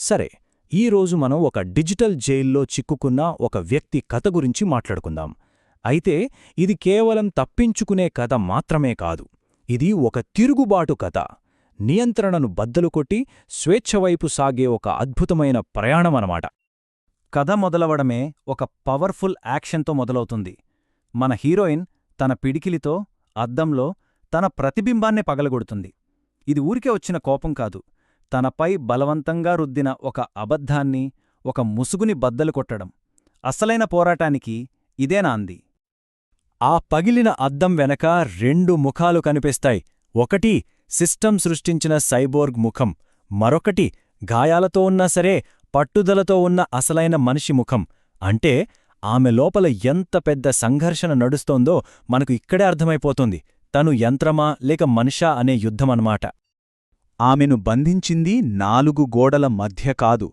సరే ఈరోజు మనం ఒక డిజిటల్ జైల్లో చిక్కుకున్న ఒక వ్యక్తి కథ గురించి మాట్లాడుకుందాం. అయితే ఇది కేవలం తప్పించుకునే కథ మాత్రమే కాదు. ఇది ఒక తిరుగుబాటు కథ. నియంత్రణను బద్దలు కొట్టి స్వేచ్ఛవైపు సాగే ఒక అద్భుతమైన ప్రయాణమనమాట. కథ మొదలవడమే ఒక పవర్ఫుల్ యాక్షన్తో మొదలవుతుంది. మన హీరోయిన్ తన పిడికిలితో అద్దంలో తన ప్రతిబింబాన్నే పగలగొడుతుంది. ఇది ఊరికే వచ్చిన కోపం కాదు. తనపై బలవంతంగా రుద్దిన ఒక అబద్ధాన్ని ఒక ముసుగుని బద్దలు కొట్టడం. అసలైన పోరాటానికి ఇదేనా అంది. ఆ పగిలిన అద్దం వెనక రెండు ముఖాలు కనిపిస్తాయి. ఒకటి సిస్టమ్ సృష్టించిన సైబోర్గ్ ముఖం. మరొకటి గాయాలతో ఉన్నా సరే పట్టుదలతో ఉన్న అసలైన మనిషి ముఖం. అంటే ఆమె లోపల ఎంత పెద్ద సంఘర్షణ నడుస్తోందో మనకు ఇక్కడే అర్థమైపోతుంది. తను యంత్రమా లేక మనిషా అనే యుద్ధమనమాట ఆమెను బంధించింది నాలుగు గోడల మధ్య కాదు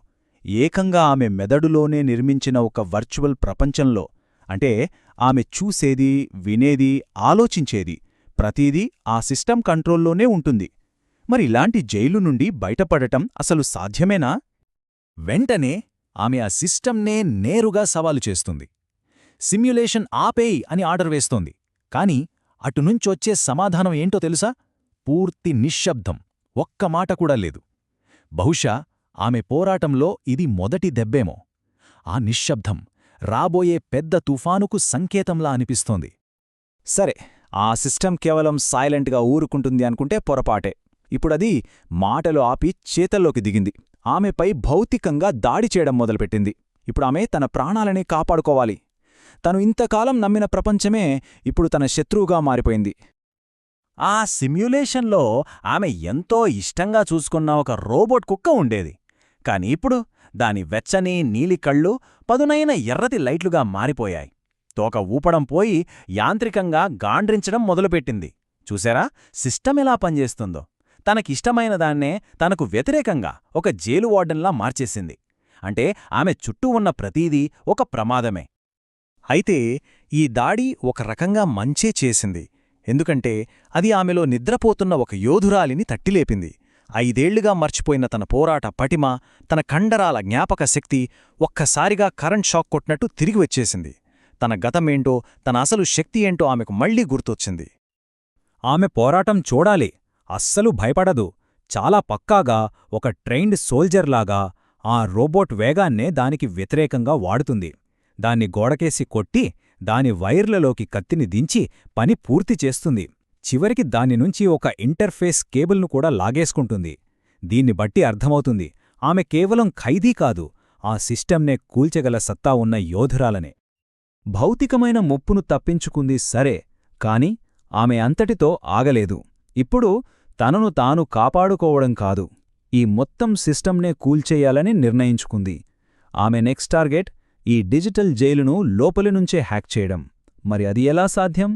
ఏకంగా ఆమె మెదడులోనే నిర్మించిన ఒక వర్చువల్ ప్రపంచంలో. అంటే ఆమె చూసేది వినేది ఆలోచించేది ప్రతీదీ ఆ సిస్టమ్ కంట్రోల్లోనే ఉంటుంది. మరి ఇలాంటి జైలు నుండి బయటపడటం అసలు సాధ్యమేనా? వెంటనే ఆమె ఆ సిస్టమ్నే నేరుగా సవాలు చేస్తుంది. సిమ్యులేషన్ ఆపేయ్ అని ఆర్డర్ వేస్తోంది. కాని అటునుంచొచ్చే సమాధానం ఏంటో తెలుసా? పూర్తి నిశ్శబ్దం. ఒక్క మాట కూడా లేదు. బహుశా ఆమె పోరాటంలో ఇది మొదటి దెబ్బేమో. ఆ నిశ్శబ్దం రాబోయే పెద్ద తుఫానుకు సంకేతంలా అనిపిస్తోంది. సరే ఆ సిస్టమ్ కేవలం సైలెంట్గా ఊరుకుంటుంది అనుకుంటే పొరపాటే. ఇప్పుడది మాటలు ఆపి చేతల్లోకి దిగింది. ఆమెపై భౌతికంగా దాడి చేయడం మొదలుపెట్టింది. ఇప్పుడు ఆమె తన ప్రాణాలని కాపాడుకోవాలి. తను ఇంతకాలం నమ్మిన ప్రపంచమే ఇప్పుడు తన శత్రువుగా మారిపోయింది. ఆ సిమ్యులేషన్లో ఆమె ఎంతో ఇష్టంగా చూసుకున్న ఒక రోబోట్ కుక్క ఉండేది. కాని ఇప్పుడు దాని వెచ్చని నీలి కళ్ళు పదునైన ఎర్రతి లైట్లుగా మారిపోయాయి. తోక ఊపడం పోయి యాంత్రికంగా గాండ్రించడం మొదలుపెట్టింది. చూసారా? సిస్టమ్ ఎలా పనిచేస్తుందో. తనకిష్టమైన దాన్నే తనకు వ్యతిరేకంగా ఒక జైలు వార్డెన్లా మార్చేసింది. అంటే ఆమె చుట్టూ ఉన్న ప్రతీదీ ఒక ప్రమాదమే. అయితే ఈ దాడి ఒక రకంగా మంచే చేసింది. ఎందుకంటే అది ఆమెలో నిద్రపోతున్న ఒక యోధురాలిని తట్టిలేపింది. ఐదేళ్ళుగా మర్చిపోయిన తన పోరాట పటిమ తన కండరాల జ్ఞాపక శక్తి ఒక్కసారిగా కరెంట్ షాక్ కొట్టినట్టు తిరిగి వచ్చేసింది. తన గతమేంటో తన అసలు శక్తి ఏంటో ఆమెకు మళ్ళీ గుర్తొచ్చింది. ఆమె పోరాటం చూడాలి అస్సలు భయపడదు. చాలా పక్కాగా ఒక ట్రైన్డ్ సోల్జర్లాగా ఆ రోబోట్ వేగాన్నే దానికి వ్యతిరేకంగా వాడుతుంది. దాన్ని గోడకేసి కొట్టి దాని వైర్లలోకి కత్తిని దించి పని పూర్తి చేస్తుంది. చివరికి దానినుంచి ఒక ఇంటర్ఫేస్ కేబుల్ను కూడా లాగేసుకుంటుంది. దీన్ని బట్టి అర్థమవుతుంది ఆమె కేవలం ఖైదీ కాదు ఆ సిస్టమ్నే కూల్చగల సత్తా ఉన్న యోధురాలనే. భౌతికమైన ముప్పును తప్పించుకుంది సరే కాని ఆమె అంతటితో ఆగలేదు. ఇప్పుడు తనను తాను కాపాడుకోవడం కాదు ఈ మొత్తం సిస్టమ్నే కూల్చేయాలని నిర్ణయించుకుంది. ఆమె నెక్స్ట్ టార్గెట్ ఈ డిజిటల్ జైలును లోపలి నుంచే హ్యాక్ చేయడం. మరి అది ఎలా సాధ్యం?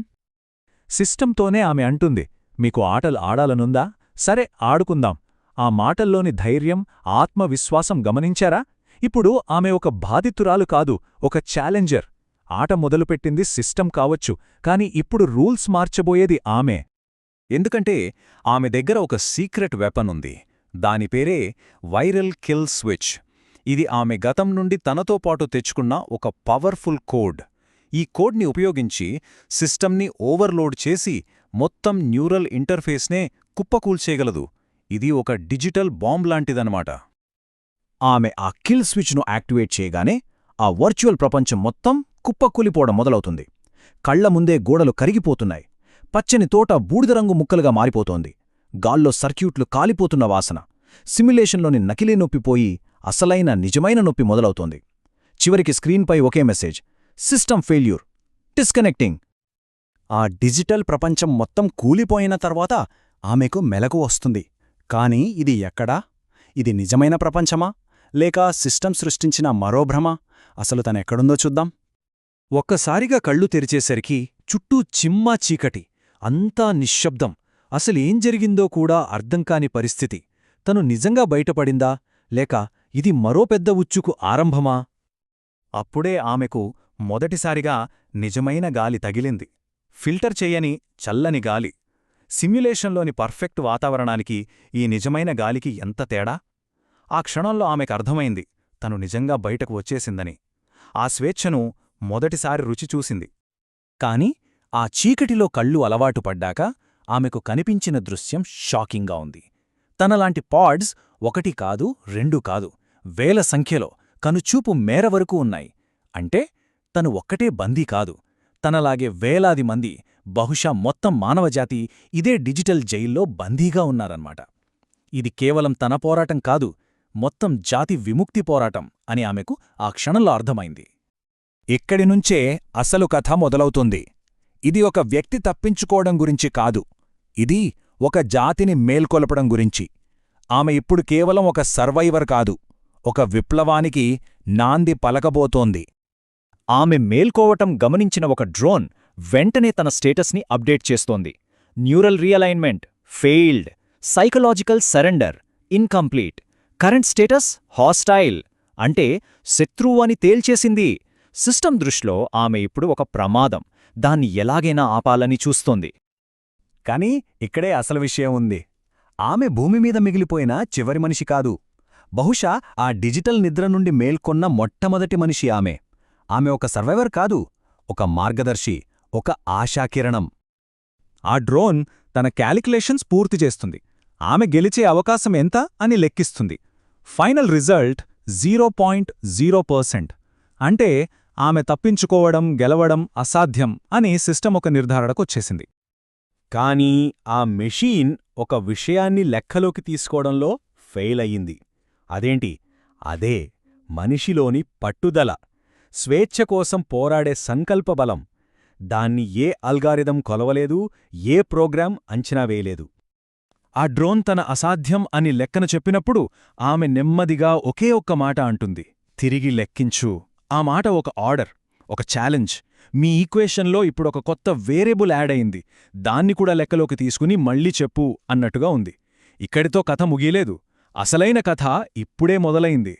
సిస్టంతోనే ఆమె అంటుంది మీకు ఆటలు ఆడాలనుందా? సరే ఆడుకుందాం. ఆ మాటల్లోని ధైర్యం ఆత్మవిశ్వాసం గమనించారా? ఇప్పుడు ఆమె ఒక బాధితురాలు కాదు ఒక ఛాలెంజర్. ఆట మొదలుపెట్టింది సిస్టం కావచ్చు కాని ఇప్పుడు రూల్స్ మార్చబోయేది ఆమె. ఎందుకంటే ఆమె దగ్గర ఒక సీక్రెట్ వెపన్ ఉంది. దాని పేరే వైరల్ కిల్ స్విచ్. ఇది ఆమె గతం నుండి తనతో పాటు తెచ్చుకున్న ఒక పవర్ఫుల్ కోడ్. ఈ కోడ్ని ఉపయోగించి సిస్టమ్ని ఓవర్లోడ్ చేసి మొత్తం న్యూరల్ ఇంటర్ఫేస్నే కుప్పకూల్చేయగలదు ఇది ఒక డిజిటల్ బాంబ్ లాంటిదనమాట ఆమె ఆ కిల్ స్విచ్ను యాక్టివేట్ చేయగానే ఆ వర్చువల్ ప్రపంచం మొత్తం కుప్పకూలిపోవడం మొదలవుతుంది. కళ్ళ ముందే గోడలు కరిగిపోతున్నాయి. పచ్చని తోట బూడిదరంగు ముక్కలుగా మారిపోతోంది. గాల్లో సర్క్యూట్లు కాలిపోతున్న వాసన. సిమ్యులేషన్లోని నకిలీ నొప్పిపోయి అసలైన నిజమైన నొప్పి మొదలవుతోంది. చివరికి స్క్రీన్పై ఒకే మెసేజ్ సిస్టమ్ ఫెయిల్యూర్ డిస్కనెక్టింగ్ ఆ డిజిటల్ ప్రపంచం మొత్తం కూలిపోయిన తర్వాత ఆమెకు మెలకు వస్తుంది. కాని ఇది ఎక్కడా? ఇది నిజమైన ప్రపంచమా? లేక సిస్టమ్ సృష్టించిన మరో భ్రమ? అసలు తనెక్కడుందో చూద్దాం. ఒక్కసారిగా కళ్ళు తెరిచేసరికి చుట్టూ చిమ్మా చీకటి అంతా నిశ్శబ్దం. అసలేం జరిగిందో కూడా అర్థంకాని పరిస్థితి. తను నిజంగా బయటపడిందా? లేక ఇది మరో పెద్ద ఉచ్చుకు ఆరంభమా? అప్పుడే ఆమెకు మొదటిసారిగా నిజమైన గాలి తగిలింది. ఫిల్టర్ చెయ్యని చల్లని గాలి. సిమ్యులేషన్లోని పర్ఫెక్ట్ వాతావరణానికి ఈ నిజమైన గాలికి ఎంత తేడా? ఆ క్షణంలో ఆమెకు అర్థమైంది తను నిజంగా బయటకు వచ్చేసిందని. ఆ స్వేచ్ఛను మొదటిసారి రుచి చూసింది. కాని ఆ చీకటిలో కళ్ళు అలవాటు పడ్డాక ఆమెకు కనిపించిన దృశ్యం షాకింగ్గా ఉంది. తనలాంటి పాడ్స్ ఒకటి కాదు రెండు కాదు. వేల సంఖ్యలో కనుచూపు మేర వరకు ఉన్నాయి. అంటే తను ఒక్కటే బందీ కాదు. తనలాగే వేలాది మంది బహుశా మొత్తం మానవజాతి ఇదే డిజిటల్ జైల్లో బందీగా ఉన్నారన్నమాట. ఇది కేవలం తన పోరాటం కాదు మొత్తం జాతి విముక్తి పోరాటం అని ఆమెకు ఆ క్షణంలో అర్థమైంది. ఇక్కడి నుంచే అసలు కథ మొదలవుతుంది. ఇది ఒక వ్యక్తి తప్పించుకోవడం గురించి కాదు. ఇది ఒక జాతిని మేల్కొలపడం గురించి. ఆమె ఇప్పుడు కేవలం ఒక సర్వైవర్ కాదు. ఒక విప్లవానికి నాంది పలకబోతోంది. ఆమె మేల్కోవటం గమనించిన ఒక డ్రోన్ వెంటనే తన స్టేటస్ని అప్డేట్ చేస్తోంది. Neural realignment failed psychological surrender incomplete current status hostile అంటే శత్రువు అని తేల్చేసింది. సిస్టమ్ దృష్టిలో ఆమె ఇప్పుడు ఒక ప్రమాదం. దాన్ని ఎలాగైనా ఆపాలని చూస్తోంది. కాని ఇక్కడే అసలు విషయం ఉంది. ఆమె భూమి మీద మిగిలిపోయిన చివరి మనిషి కాదు. బహుశా ఆ డిజిటల్ నిద్ర నుండి మేల్కొన్న మొట్టమొదటి మనిషి ఆమె. ఆమె ఒక సర్వైవర్ కాదు ఒక మార్గదర్శి ఒక ఆశాకిరణం. ఆ డ్రోన్ తన క్యాలిక్యులేషన్స్ పూర్తి చేస్తుంది. ఆమె గెలిచే అవకాశం ఎంత అని లెక్కిస్తుంది. Final result zero point zero percent. అంటే ఆమె తప్పించుకోవడం గెలవడం అసాధ్యం అని సిస్టమ్ ఒక నిర్ధారణకొచ్చేసింది కానీ ఆ మెషీన్ ఒక విషయాన్ని లెక్కలోకి తీసుకోవడంలో ఫెయిల్ అయ్యింది. అదేంటి? అదే మనిషిలోని పట్టుదల. స్వేచ్ఛ కోసం పోరాడే సంకల్పబలం. దాన్ని ఏ అల్గారిథం కొలవలేదు ఏ ప్రోగ్రాం అంచనా వేయలేదు. ఆ డ్రోన్ తన అసాధ్యం అని లెక్కన చెప్పినప్పుడు ఆమె నెమ్మదిగా ఒకే ఒక్క మాట అంటుంది. తిరిగి లెక్కించు. ఆ మాట ఒక ఆర్డర్ ఒక ఛాలెంజ్. మీ ఈక్వేషన్లో ఇప్పుడొక కొత్త వేరియబుల్ యాడ్ అయింది. దాన్ని కూడా లెక్కలోకి తీసుకుని మళ్ళీ చెప్పు అన్నట్టుగా ఉంది. ఇక్కడితో కథ ముగియలేదు. అసలైన కథ ఇప్పుడే మొదలైంది.